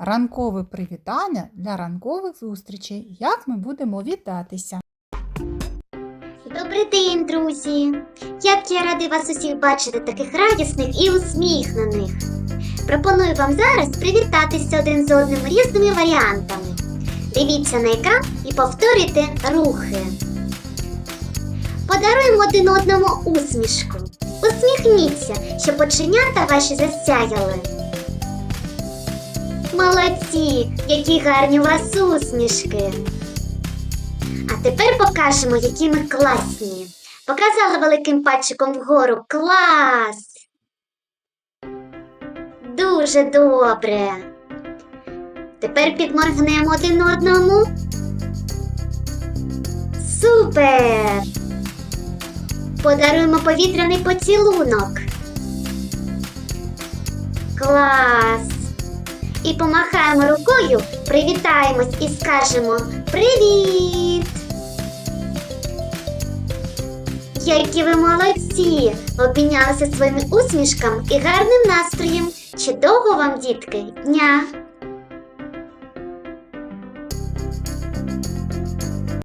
ранкове привітання для ранкових зустрічей. Як ми будемо вітатися? Добрий день, друзі! Як я радий вас усіх бачити таких радісних і усміхнених. Пропоную вам зараз привітатися один з одним різними варіантами. Дивіться на екран і повторюйте рухи. Подаруємо один одному усмішку. Усміхніться, щоб оченята ваші засяяли. Молодці, які гарні у вас усмішки! А тепер покажемо, які ми класні. Показали великим пальчиком вгору. Клас! Дуже добре. Тепер підморгнемо один одному. Супер! Подаруємо повітряний поцілунок. Клас! І помахаємо рукою, привітаємось і скажемо Привіт! Які ви молодці! Обмінялися своїми усмішками і гарним настроєм. Чудового вам, дітки, дня!